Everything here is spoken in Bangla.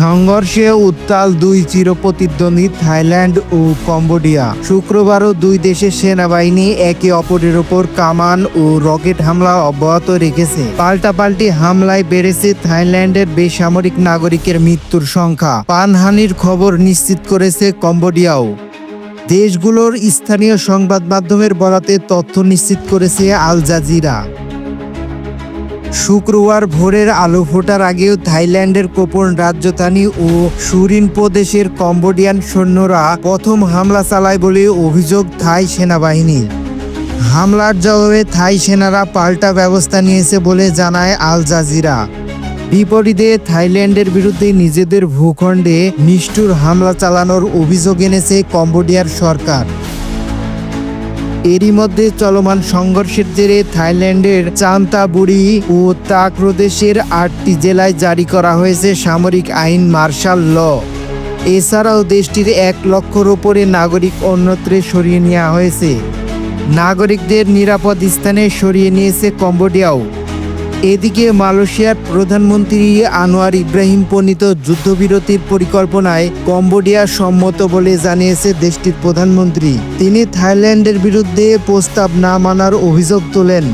সংঘর্ষে উত্তাল দুই চিরপ্রতিদ্বন্দ্বী থাইল্যান্ড ও কম্বোডিয়া। শুক্রবারও দুই দেশের সেনাবাহিনী একে অপরের ওপর কামান ও রকেট হামলা অব্যাহত রেখেছে। পাল্টাপাল্টি হামলায় বেড়েছে থাইল্যান্ডের বেসামরিক নাগরিকের মৃত্যুর সংখ্যা। প্রাণহানির খবর নিশ্চিত করেছে কম্বোডিয়াও। দেশগুলোর স্থানীয় সংবাদ মাধ্যমের বরাতে তথ্য নিশ্চিত করেছে আল জাজিরা। শুক্রবার ভোরের আলো ফোটার আগেও থাইল্যান্ডের কোপন রাজধানী ও সুরিন প্রদেশের কম্বোডিয়ান সৈন্যরা প্রথম হামলা চালায় বলে অভিযোগ থাই সেনাবাহিনীর হামলার জবাবে থাই সেনারা পাল্টা ব্যবস্থা নিয়েছে বলে জানায় আল জাজিরা। বিপরীতে থাইল্যান্ডের বিরুদ্ধে নিজেদের ভূখণ্ডে নিষ্ঠুর হামলা চালানোর অভিযোগ এনেছে কম্বোডিয়ার সরকার। এরই মধ্যে চলমান সংঘর্ষের জেরে থাইল্যান্ডের চান্তাবুড়ি ও তাক প্রদেশের আটটি জেলায় জারি করা হয়েছে সামরিক আইন মার্শাল ল। এছাড়াও দেশটির এক লক্ষর ওপরে নাগরিক অন্যত্রে সরিয়ে নেওয়া হয়েছে। নাগরিকদের নিরাপদ স্থানে সরিয়ে নিয়েছে কম্বোডিয়াও। এদিকে মালয়েশিয়ার প্রধানমন্ত্রী আনোয়ার ইব্রাহিম প্রণীত যুদ্ধবিরতির পরিকল্পনায় কম্বোডিয়া সম্মত বলে জানিয়েছে দেশটির প্রধানমন্ত্রী। তিনি থাইল্যান্ডের বিরুদ্ধে প্রস্তাব না মানার অভিযোগ তোলেন।